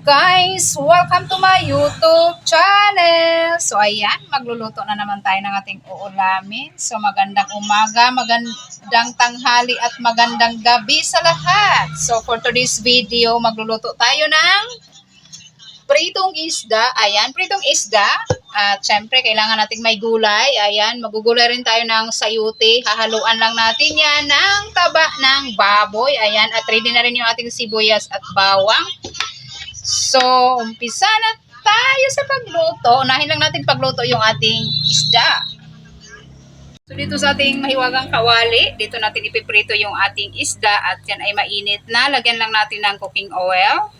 Guys! Welcome to my YouTube channel! So ayan, magluluto na naman tayo ng ating uulamin. So magandang umaga, magandang tanghali at magandang gabi sa lahat. So for today's video, magluluto tayo ng pritong isda. Ayan, pritong isda. At syempre, kailangan nating may gulay. Ayan, magugulay rin tayo ng sayuti. Hahaluan lang natin yan ng taba ng baboy. Ayan, at ready na rin yung ating sibuyas at bawang. So, umpisa na tayo sa pagluto. Unahin lang natin pagluto yung ating isda. So, dito sa ating mahiwagang kawali, dito natin ipiprito yung ating isda at yan ay mainit na. Lagyan lang natin ng cooking oil.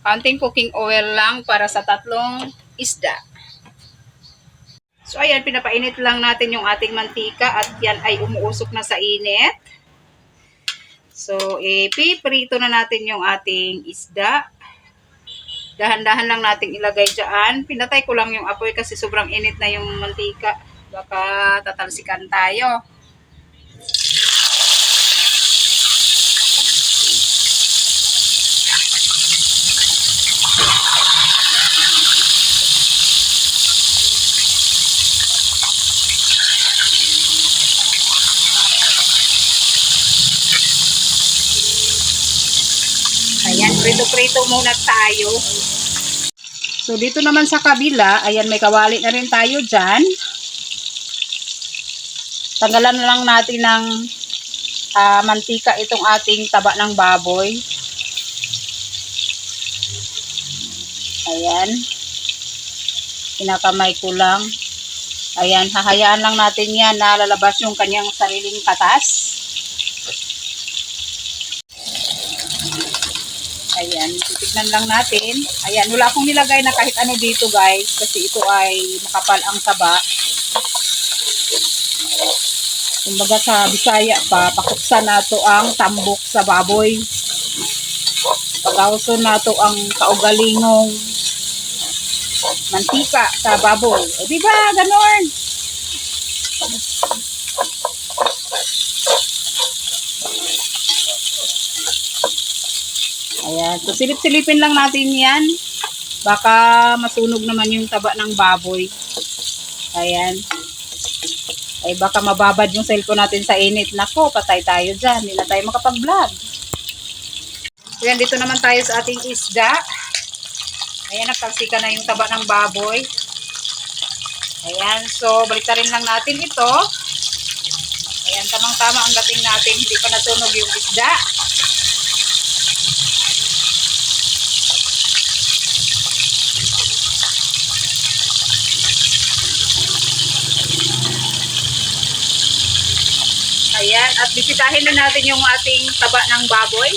Konting cooking oil lang para sa tatlong isda. So, ayan, pinapainit lang natin yung ating mantika at yan ay umuusok na sa init. So, ipiprito na natin yung ating isda. Dahan-dahan lang nating ilagay dyan. Pinatay ko lang yung apoy kasi sobrang init na yung mantika. Baka tatalsikan tayo. Prito-prito muna tayo. So, dito naman sa kabila, ayan, may kawali na rin tayo dyan. Tanggalan na lang natin ng ah, mantika itong ating taba ng baboy. Ayan. Kinakamay ko lang. Ayan, hahayaan lang natin yan na lalabas yung kanyang sariling katas. Ayan, titignan lang natin. Ayan, wala akong nilagay na kahit ano dito guys kasi ito ay makapal ang taba. Kumbaga sa Bisaya pa, pakuksa na to ang tambok sa baboy. Pagawso na to ang kaugalingong mantika sa baboy. O diba, ganon? Ayan. So, silip-silipin lang natin yan. Baka masunog naman yung taba ng baboy. Ayan. Ay, baka mababad yung cellphone natin sa init. Nako, patay tayo dyan. Hindi na tayo makapag-vlog. Ayan, dito naman tayo sa ating isda. Ayan, nagtalsika na yung taba ng baboy. Ayan, so, baliktarin lang natin ito. Ayan, tamang-tama ang dating natin. Hindi pa nasunog yung isda. Ayan, at bisitahin na natin yung ating taba ng baboy.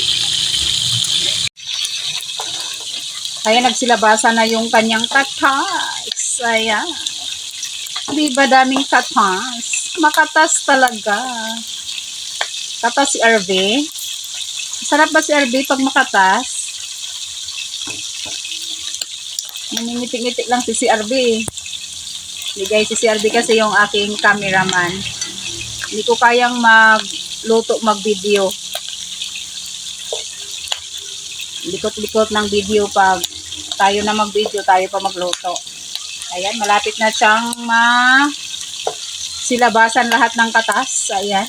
Ayan, nagsilabasa na yung kanyang katas. Ayan. Di ba daming katas? Makatas talaga. Katas si RV. Sarap ba si RV pag makatas? Nangingitik-ngitik lang si CRB. Hindi guys, si CRB kasi yung aking cameraman. Hindi ko kayang magluto, mag-video. Likot-likot ng video pag tayo na mag-video, tayo pa magluto. Ayan, malapit na siyang ma silabasan lahat ng katas. Ayan.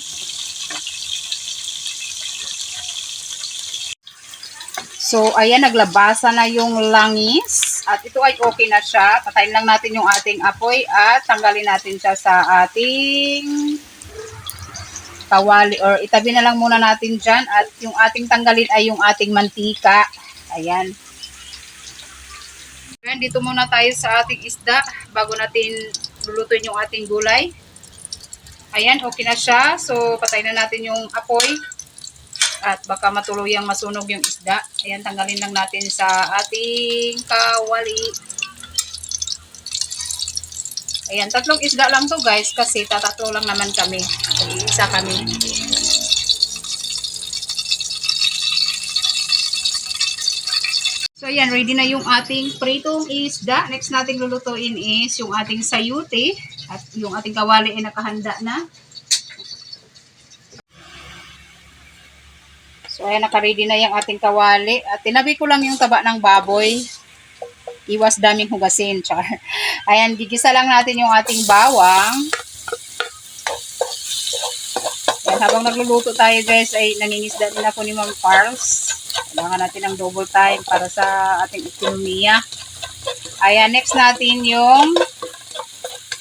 So, ayan, naglabasa na yung langis. At ito ay okay na siya. Patayin lang natin yung ating apoy at tanggalin natin siya sa ating kawali or itabi na lang muna natin dyan at yung ating tanggalin ay yung ating mantika. Ayan. Ayan, dito muna tayo sa ating isda bago natin lulutuin yung ating gulay. Ayan, okay na siya. So, patay na natin yung apoy at baka matuluyang masunog yung isda. Ayan, tanggalin lang natin sa ating kawali. Ayan, tatlong isda lang to guys kasi tatatlo lang naman kami. Isa kami. So ayan, ready na yung ating pritong isda. Next nating lulutuin is yung ating sayuti at yung ating kawali ay nakahanda na. So ayan, nakaready na yung ating kawali. At tinabi ko lang yung taba ng baboy. Iwas daming hugasin, char. Ayan, gigisa lang natin yung ating bawang. Ayan, habang nagluluto tayo guys, ay nangingisda din ako ni Ma'am Carls. Kailangan natin ng double time para sa ating ekonomiya. Ayan, next natin yung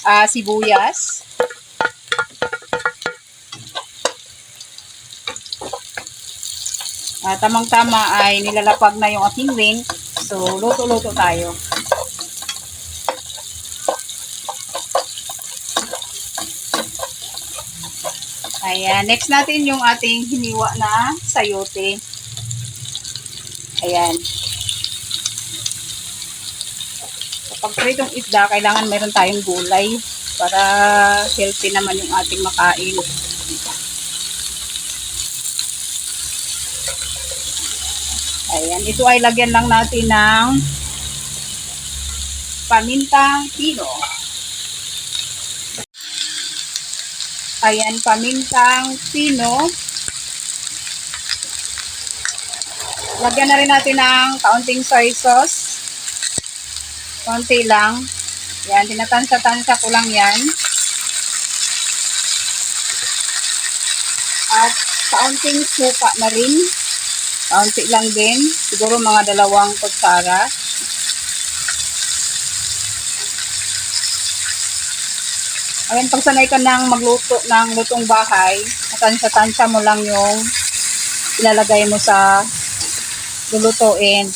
ah, sibuyas. Ah, tamang-tama ay nilalapag na yung aking wing. So, luto-luto tayo. Ayan. Next natin yung ating hiniwa na sayote. Ayan. Kapag pritong isda, kailangan meron tayong gulay para healthy naman yung ating makain. Ayan, ito ay lagyan lang natin ng pamintang pino. Ayan, pamintang pino. Lagyan na rin natin ng kaunting soy sauce. Konti lang. Yan, tinatansya-tansya ko lang yan. At kaunting suka na rin. Kaunti lang din. Siguro mga dalawang kutsara. Ayan, pag sanay ka ng magluto ng lutong bahay, tansya-tansya mo lang yung ilalagay mo sa lulutuin.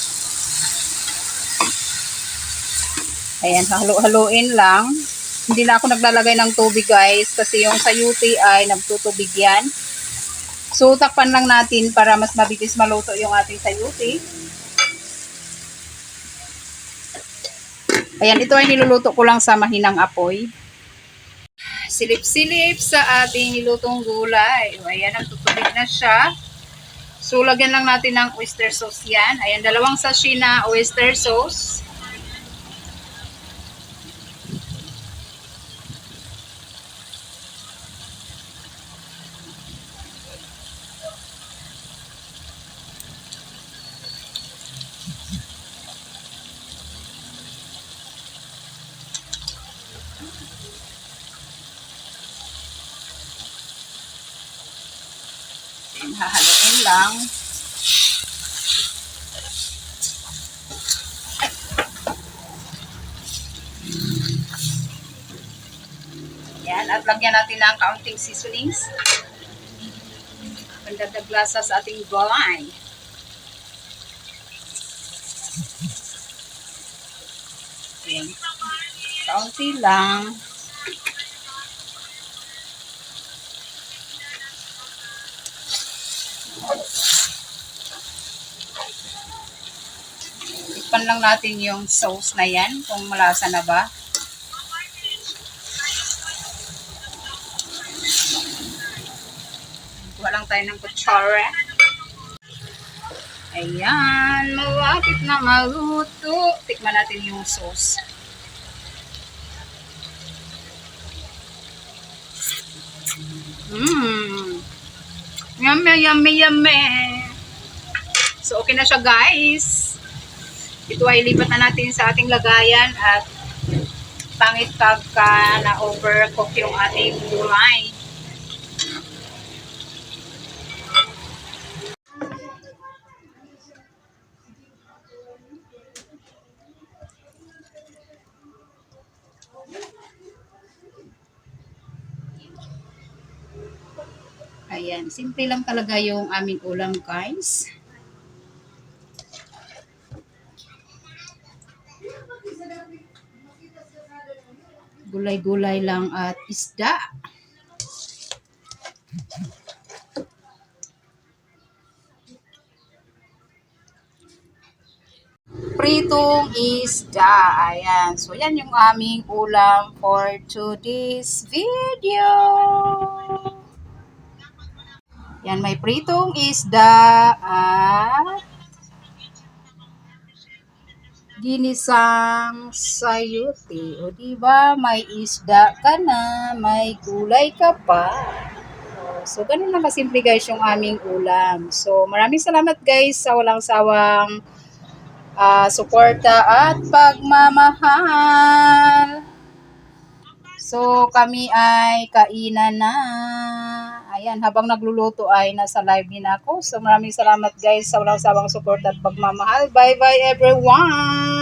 Ayan, halo-haloin lang. Hindi na ako naglalagay ng tubig guys kasi yung sayuti ay nagtutubig yan. So, takpan lang natin para mas mabilis maluto yung ating sayuti. Ayan, ito ay niluluto ko lang sa mahinang apoy. Silip-silip sa ating nilutong gulay. O, ayan, nagtutubig na siya. So, lagyan lang natin ng oyster sauce yan. Ayan, dalawang sachet na oyster sauce. Ayan, hahaluin lang. Yan, at lagyan natin ng kaunting seasonings. Pandagdag lasa sa ating gulay. Ayan. Kaunti lang. Tikpan lang natin yung sauce na yan, kung malasa na ba. Kuha lang tayo ng kutsara. Ayan, malapit na maluto. Tikman natin yung sauce. Mmm. Yummy, yummy, yummy. So, okay na siya guys. Ito ay lipat na natin sa ating lagayan at pangit pagka na overcook yung ating gulay. Ayan, simple lang talaga yung aming ulam guys. Gulay-gulay lang at isda. Pritong isda. Ayan. So, yan yung aming ulam for today's video. Yan, may pritong isda at ginisang sayuti. O, di ba May isda ka na, may gulay ka pa. So, ganun lang kasimple guys yung aming ulam. So, maraming salamat guys sa walang sawang ah, suporta at pagmamahal. So, kami ay kainan na. Ayan, habang nagluluto ay nasa live din ako. So, maraming salamat guys sa walang sawang suporta at pagmamahal. Bye-bye everyone!